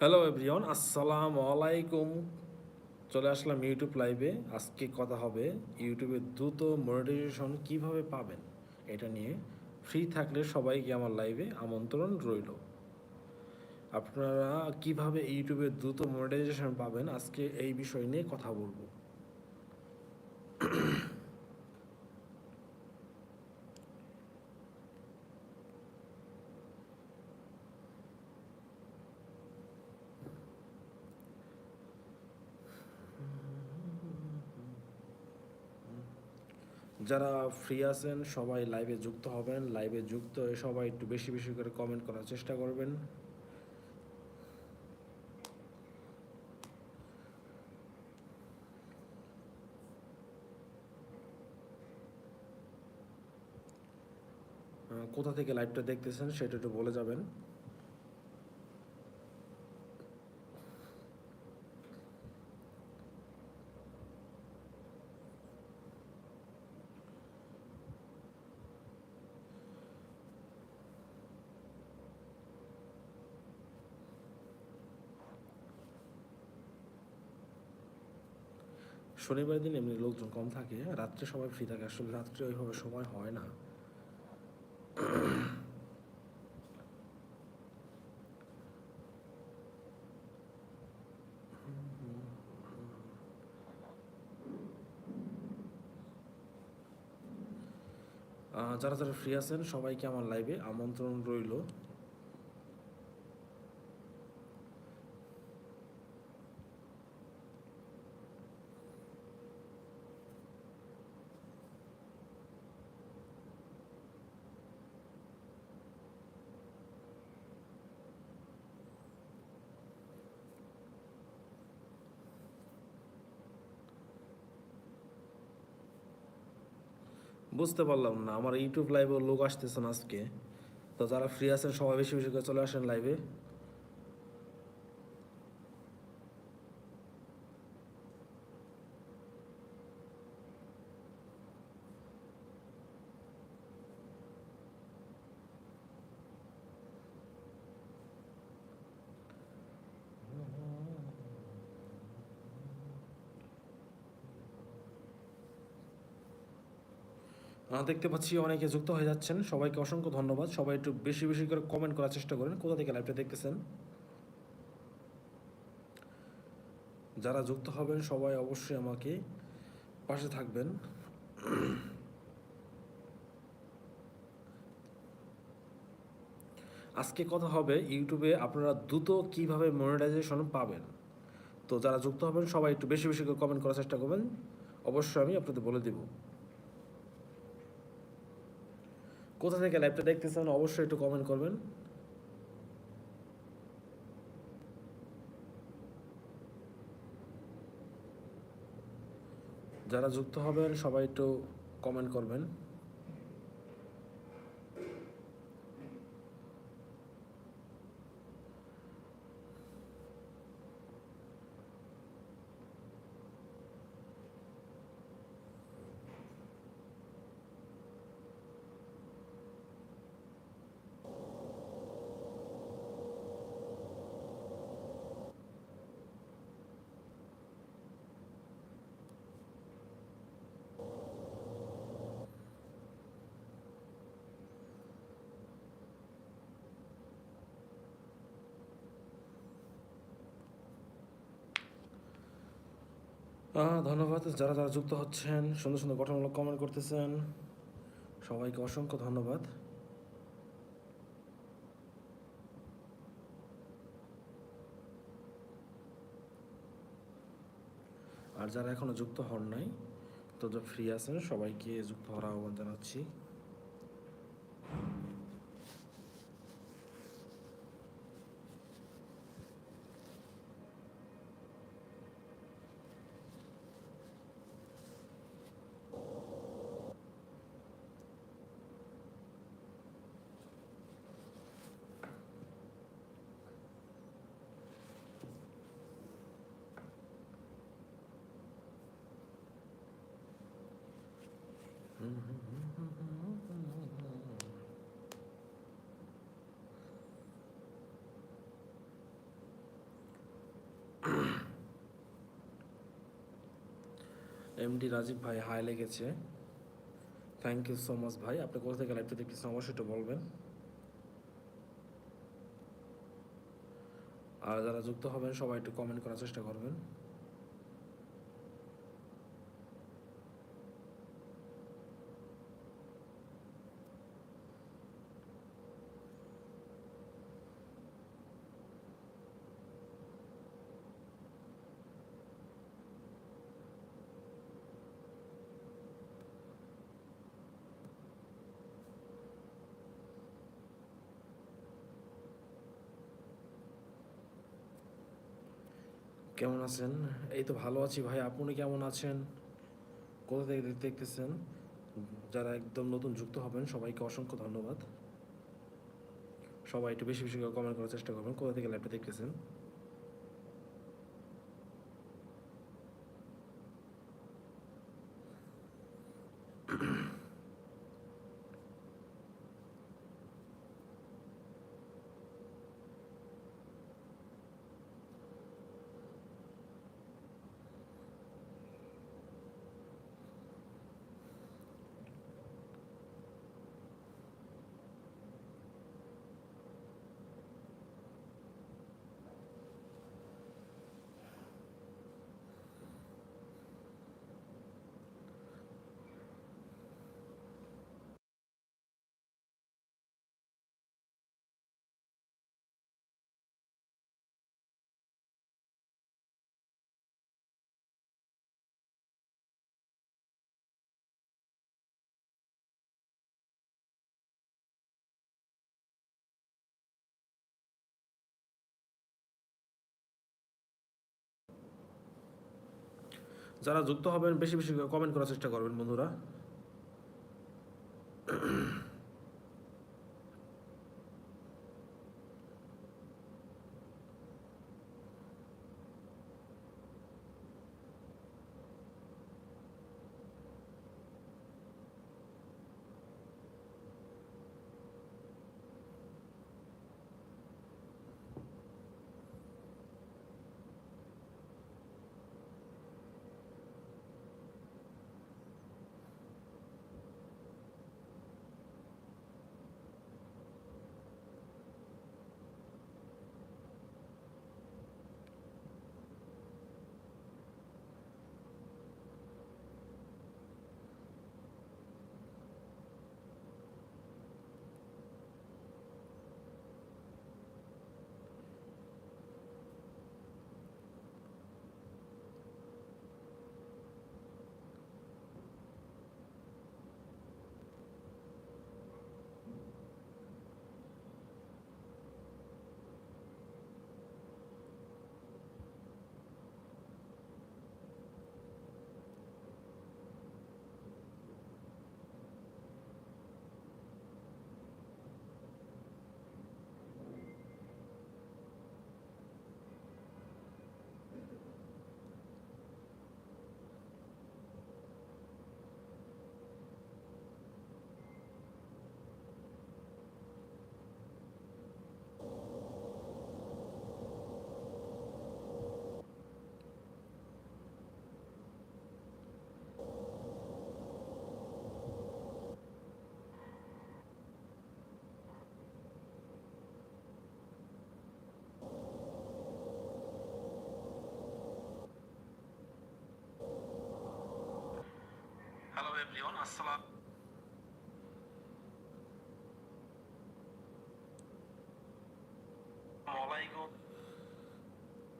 Hello everyone আসসালাম আলাইকুম চলে আসলাম ইউটিউব লাইভে আজকে কথা হবে ইউটিউবে দ্রুত মনিটাইজেশন কীভাবে পাবেন? এটা নিয়ে। ফ্রি থাকলে সবাইকে আমার লাইভে আমন্ত্রণ রইল। আপনারা কীভাবে ইউটিউবে দ্রুত মনিটাইজেশন পাবেন? আজকে এই বিষয় নিয়ে কথা বলব। যারা ফ্রি আছেন, সবাই লাইভে যুক্ত হবেন লাইভে যুক্ত হয়ে সবাই একটু বেশি বেশি করে কমেন্ট করার চেষ্টা করবেন। কোথা থেকে লাইভটা দেখতেছেন সেটা একটু বলে যাবেন। শনিবার দিন এমনি লোকজন কম থাকে, রাত্রে সবাই ফ্রি থাকে। আসলে রাত্রে ওইভাবে সময় হয় না। যারা যারা ফ্রি আছেন, সবাইকে আমার লাইভে আমন্ত্রণ রইল। বুঝতে পারলাম না। আমার ইউটিউব লাইভে লোক আসতেছেন আজকে। তো যারা ফ্রি আছেন, সবাই বেশি বেশি করে চলে আসেন লাইভে দেখতে পাচ্ছি অনেকে যুক্ত হয়ে যাচ্ছেন। সবাইকে অসংখ্য ধন্যবাদ। সবাই একটু বেশি বেশি করে কমেন্ট করার চেষ্টা করেন। কোথা থেকে লাইভটা দেখতেছেন? যারা যুক্ত হবেন, সবাই অবশ্যই আমাকে পাশে থাকবেন। আজকে কথা হবে ইউটিউবে আপনারা দ্রুত কীভাবে মনিটাইজেশন পাবেন। তো যারা যুক্ত হবেন, সবাই একটু বেশি বেশি করে কমেন্ট করার চেষ্টা করবেন। অবশ্যই আমি আপনাদের বলে দেবো। কোথা থেকে লাইভটা দেখতেছেন, অবশ্যই একটু কমেন্ট করবেন। যারা যুক্ত হবেন, সবাই একটু কমেন্ট করবেন। ধন্যবাদ। যারা যারা যুক্ত হচ্ছেন, সুন্দর সুন্দর গঠনমূলক কমেন্ট করতেছেন, সবাইকে অসংখ্য ধন্যবাদ। আর যারা এখনও যুক্ত হন নাই তো ফ্রি আছেন, সবাইকে যুক্ত হওয়ার আহ্বান জানাচ্ছি। এমডি রাজীব ভাই হাই লেগেছে। থ্যাংক ইউ সো মাচ ভাই। আপনি কোথা থেকে লাইভটা দেখতেছেন? অবশ্যই একটু বলবেন। আর যারা যুক্ত হবেন, সবাই একটু কমেন্ট করার চেষ্টা করবেন। কেমন আছেন? এই তো ভালো আছি ভাই। আপনি কেমন আছেন? কোথা থেকে দেখতে দেখতেছেন? যারা একদম নতুন যুক্ত হবেন, সবাইকে অসংখ্য ধন্যবাদ। সবাই একটু বেশি বেশি করে কমেন্ট করার চেষ্টা করবেন। কোথা থেকে ল্যাপটপ দেখতেছেন? যারা যুক্ত হবেন বেশি বেশি কমেন্ট করার চেষ্টা করবেন বন্ধুরা।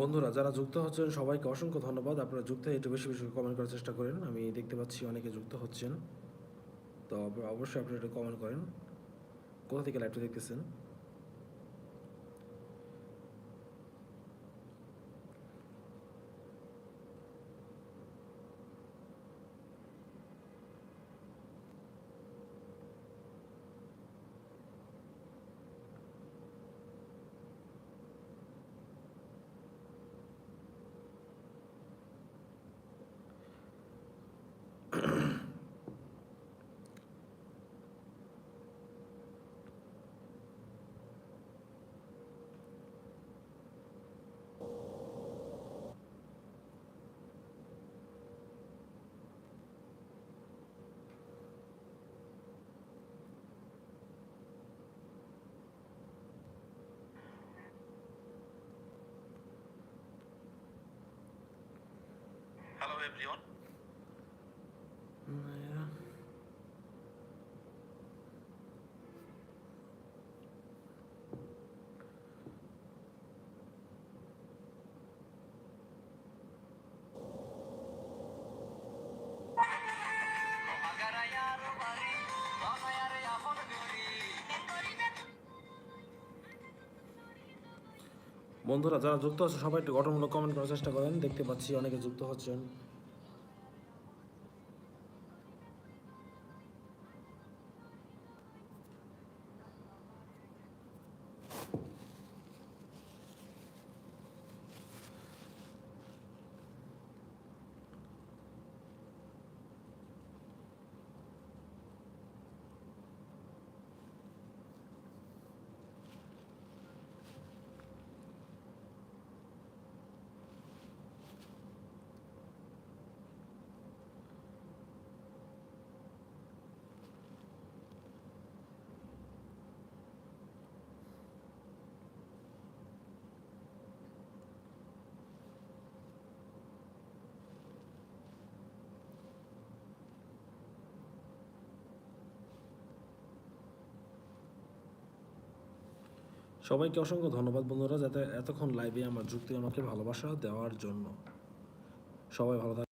বন্ধুরা, যারা যুক্ত হচ্ছেন, সবাইকে অসংখ্য ধন্যবাদ। আপনারা যুক্ত একটু বেশি বেশি কমেন্ট করার চেষ্টা করেন। আমি দেখতে পাচ্ছি অনেকে যুক্ত হচ্ছেন। তো অবশ্যই আপনারা একটু কমেন্ট করেন। কোথা থেকে লাইভটা দেখতেছেন? বন্ধুরা, যারা যুক্ত আছে, সবাই একটু গঠনমূলক কমেন্ট করার চেষ্টা করেন। দেখতে পাচ্ছি অনেকে যুক্ত হচ্ছেন। সবাইকে অসংখ্য ধন্যবাদ বন্ধুরা যাতে এতক্ষণ লাইভে আমার যুক্তি আমাকে ভালোবাসা দেওয়ার জন্য। সবাই ভালো